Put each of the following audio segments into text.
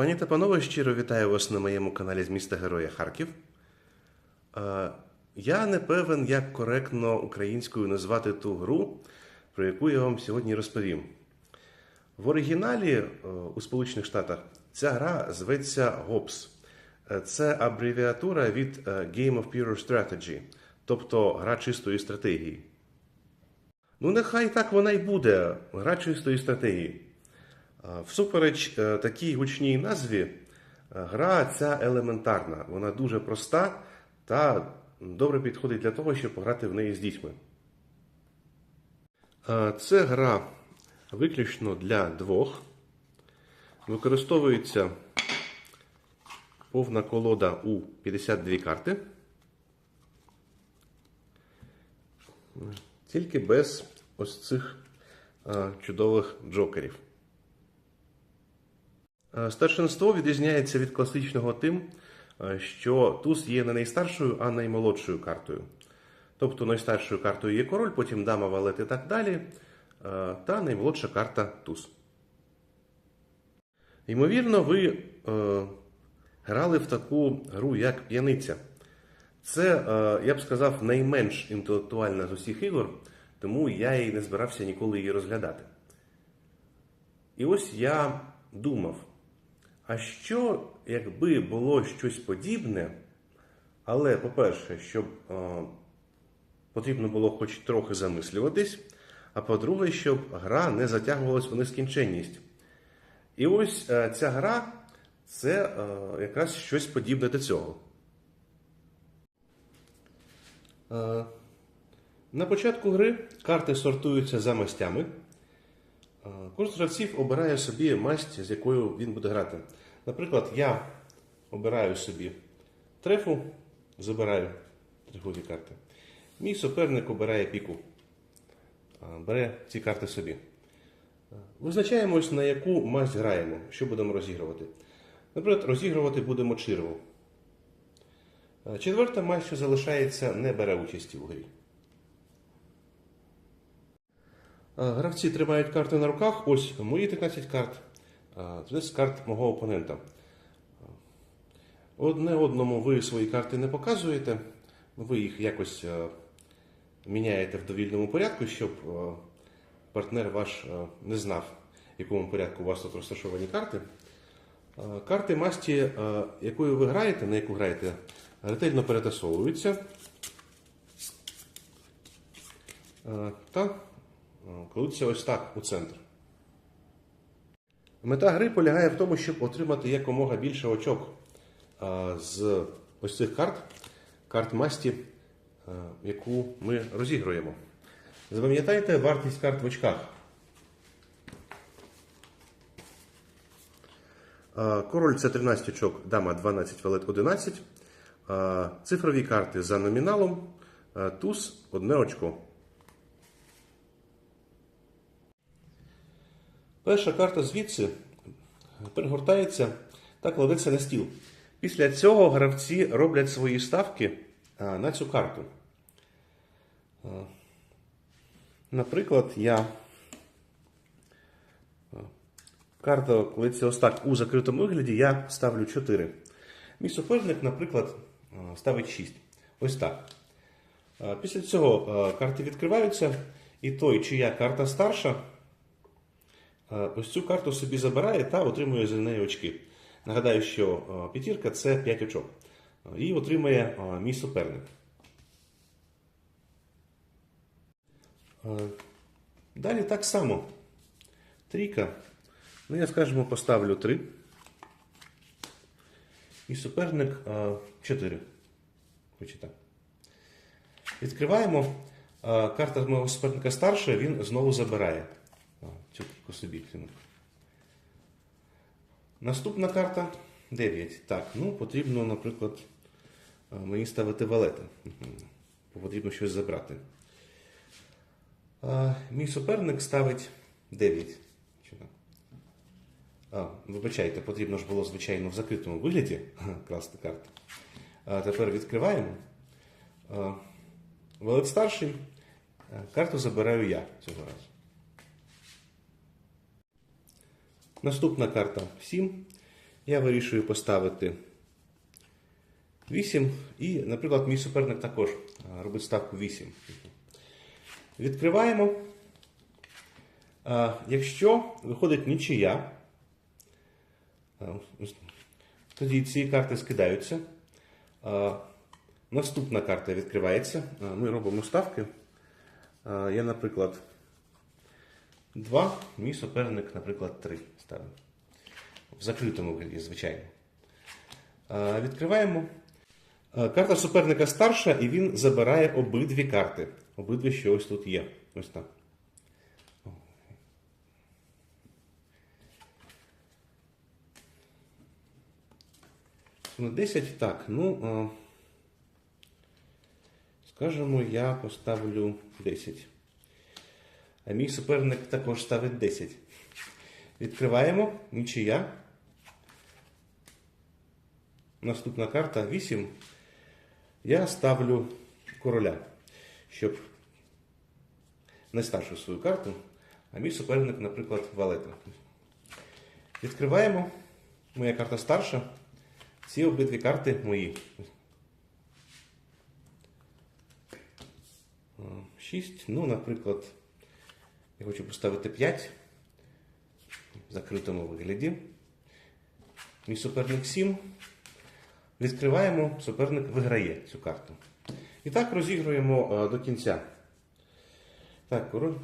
Пані та панове, щиро вітаю вас на моєму каналі з міста Героя Харків. Е, Я не певен, як коректно українською назвати ту гру, про яку я вам сьогодні розповім. В оригіналі е, у Сполучених Штатах ця гра зветься GOPS. Е, Це абревіатура від Game of Pure Strategy, тобто гра чистої стратегії. Ну, нехай так вона й буде, гра чистої стратегії. Всупереч е, такій гучній назві, е, гра ця елементарна, вона дуже проста та добре підходить для того, щоб пограти в неї з дітьми. Е, Це гра виключно для двох. Використовується повна колода у 52 карти. Тільки без ось цих чудових джокерів. Е, Старшинство відрізняється від класичного тим, е, що туз є не найстаршою, а наймолодшою картою. Тобто найстаршою картою є король, потім дама, валет і так далі, е, та наймолодша карта туз. Ймовірно, ви е, грали в таку гру, як п'яниця. Це, е, я б сказав, найменш інтелектуальна з усіх ігор, тому я і не збирався ніколи її розглядати. І ось я думав, а що, якби було щось подібне, але, по-перше, щоб е, потрібно було хоч трохи замислюватись, а по-друге, щоб гра не затягувалась у нескінченність. І ось е, ця гра це е, якраз щось подібне до цього. Е, На початку гри карти сортуються за мастями. Кожен з гравців обирає собі масть, з якою він буде грати. Наприклад, я обираю собі трефу, забираю трефові карти. Мій суперник обирає піку, бере ці карти собі. Визначаємось, на яку масть граємо, що будемо розігрувати. Наприклад, розігрувати будемо чирву. Четверта масть, що залишається, не бере участі у грі. Е, Гравці тримають карти на руках. Ось мої 13 карт. е, з карт мого опонента. Одне одному ви свої карти не показуєте, ви їх якось е, міняєте в довільному порядку, щоб е, партнер ваш е, не знав, в якому порядку у вас тут розташовані карти. Е, Карти масті, е, якою ви граєте, на яку граєте, ретельно перетасовуються. Е, Та кладуться ось так у центр. Мета гри полягає в тому, щоб отримати якомога більше очок з ось цих карт, карт масті, яку ми розігруємо. Запам'ятайте вартість карт в очках. Король це 13 очок, дама 12, валет 11. Е, Цифрові карти за номіналом, туз одне очко. Перша карта звідси перегортається та кладеться на стіл. Після цього гравці роблять свої ставки на цю карту. Наприклад, я. Карта кладеться ось так у закритому вигляді, я ставлю 4. Мій суперник, наприклад, ставить 6. Ось так. Після цього карти відкриваються, і той, чия карта старша, Ось цю карту собі забирає та отримує за неї очки. Нагадаю, що е, п'ятірка це 5 очок. Е, Її отримує е, мій суперник. Е, Далі так само. Трійка. Ну, я, скажімо, поставлю 3. І суперник 4. Хоч і так. Відкриваємо. Е, Карта мого суперника старша, він знову забирає. Цю кільку. Наступна карта 9. Так, ну потрібно, наприклад, е, мені ставити валета. Мгм. Бо Потрібно щось забрати. А, Мій суперник ставить 9. Чи так? А, вибачайте, потрібно ж було, звичайно, в закритому вигляді красти карту. А тепер відкриваємо. А, Валет старший. Е, Карту забираю я цього разу. Наступна карта 7. Я вирішую поставити 8. І, наприклад, мій суперник також робить ставку 8. Відкриваємо. Якщо виходить нічия, тоді ці карти скидаються. Наступна карта відкривається. Ми робимо ставки. Я, наприклад, 2, мій суперник, наприклад, 3 ставлю. В закритому вигляді, звичайно. Відкриваємо. Карта суперника старша, і він забирає обидві карти. Обидві, що ось тут є. Ось так. На 10, так, ну, скажімо, я поставлю 10. А мій суперник також ставить 10. Відкриваємо. Нічия. Наступна карта 8. Я ставлю короля, щоб не старшу свою карту, а мій суперник, наприклад, валета. Відкриваємо. Моя карта старша. Ці обидві карти мої. 6. Ну, наприклад, я хочу поставити 5 в закритому вигляді. Мій суперник 7. Відкриваємо, суперник виграє цю карту. І так розігруємо е, до кінця. Так, король.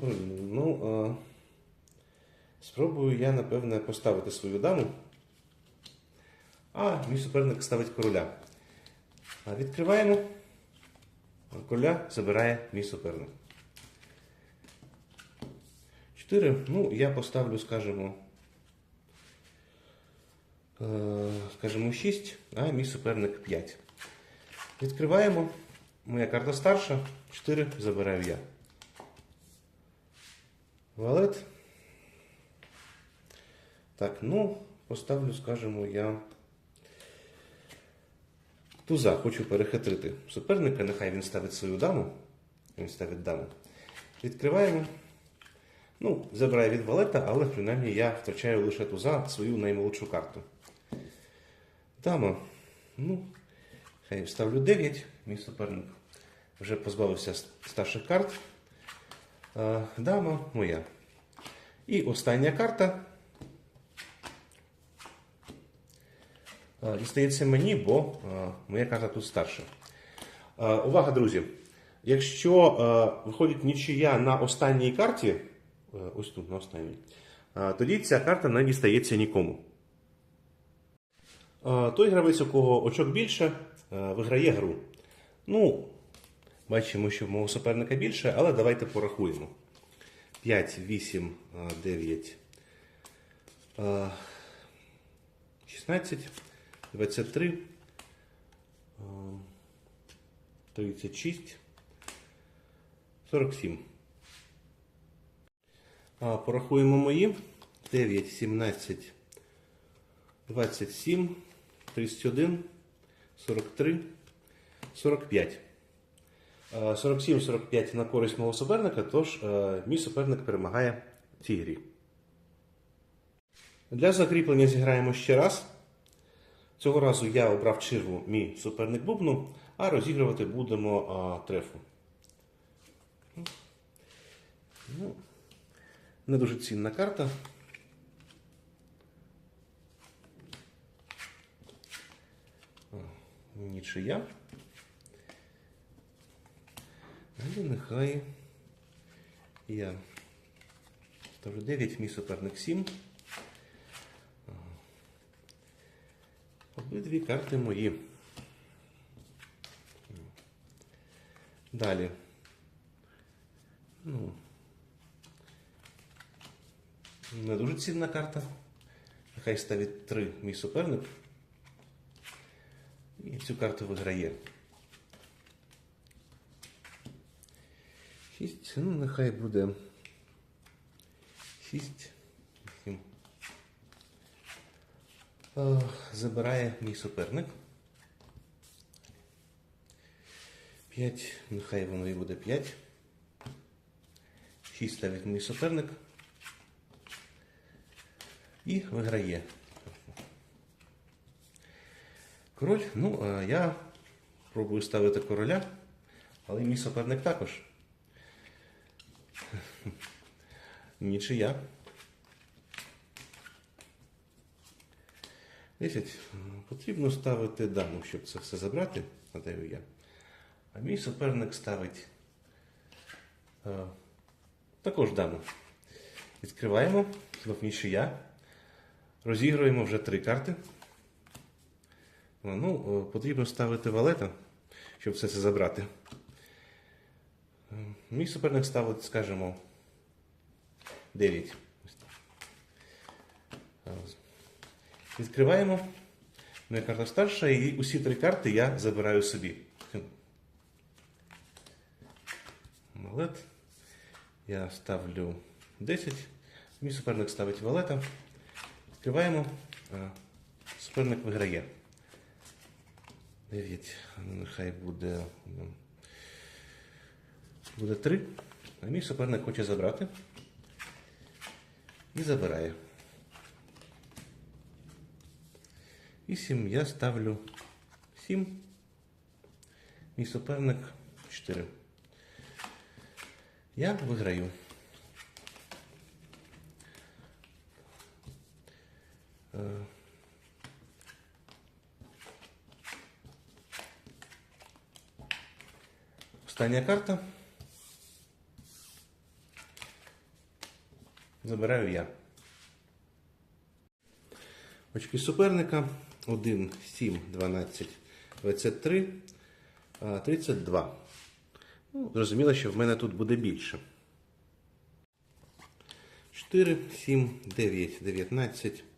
Ну, е, спробую я, напевне, поставити свою даму. А мій суперник ставить короля. А відкриваємо. А Короля забирає мій суперник. 4. Ну, я поставлю, скажімо, е, скажімо, 6, а мій суперник 5. Відкриваємо. Моя карта старша. 4 забираю я. Валет. Так, ну, поставлю, скажімо, я. Туза хочу перехитрити суперника, нехай він ставить свою даму. Він ставить даму. Відкриваємо. Ну, забирає від валета, але принаймні я втрачаю лише туза свою наймолодшу карту. Дама. Ну, хай ставлю 9. Мій суперник вже позбавився старших карт. Дама моя. І остання карта. Дістається мені, бо моя карта тут старша. Увага, друзі! Якщо виходить нічия на останній карті, е, ось тут на останній, тоді ця карта не дістається нікому. Той гравець, у кого очок більше, е, виграє гру. Ну, бачимо, що в мого суперника більше, але давайте порахуємо. 5, 8, 9, 16, 23, 36, 47. А, Порахуємо мої. 9, 17, 27, 31, 43, 45. 47-45 на користь мого суперника, тож мій суперник перемагає в цій грі. Для закріплення зіграємо ще раз. Цього разу я обрав чергу мій суперник бубну, а розігрувати будемо а, трефу. Ну, не дуже цінна карта. Нічия. Але нехай я ставлю 9, мій суперник 7. Обидві карти мої. Далі. Не дуже цінна карта. Нехай ставить 3 мій суперник. І цю карту виграє. 6, ну нехай буде 6, 7. Забирає мій суперник. 5, нехай воно і буде 5. 6 ставить мій суперник. І виграє. Король, ну, а я пробую ставити короля, але мій суперник також. Нічия. 10. Потрібно ставити даму, щоб це все забрати, гадаю я. А мій суперник ставить е, також даму. Відкриваємо, знов нічия. Розігруємо вже три карти. Ну, е, потрібно ставити валета, щоб все це забрати. Мій суперник ставить, скажімо, 9. Ось так. Е, Відкриваємо. Моя карта старша, і усі три карти я забираю собі. Валет. Я ставлю 10. Мій суперник ставить валета. Відкриваємо. Суперник виграє. 9. Ну, Нехай буде. ну, Буде 3. А мій суперник хоче забрати. І забирає. 8 я ставлю 7. Мій суперник 4. Я виграю. Остання карта. Забираю я. Очки суперника 1, 7, 12, 23, а, 32. Ну, зрозуміло, що в мене тут буде більше. 4, 7, 9, 19, а,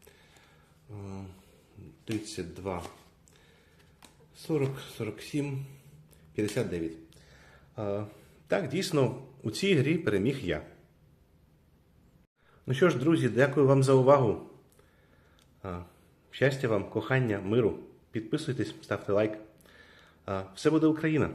32, 40, 47, 59. Так, дійсно, у цій грі переміг я. Ну що ж, друзі, дякую вам за увагу. Щастя вам, кохання, миру. Підписуйтесь, ставте лайк. Все буде Україна!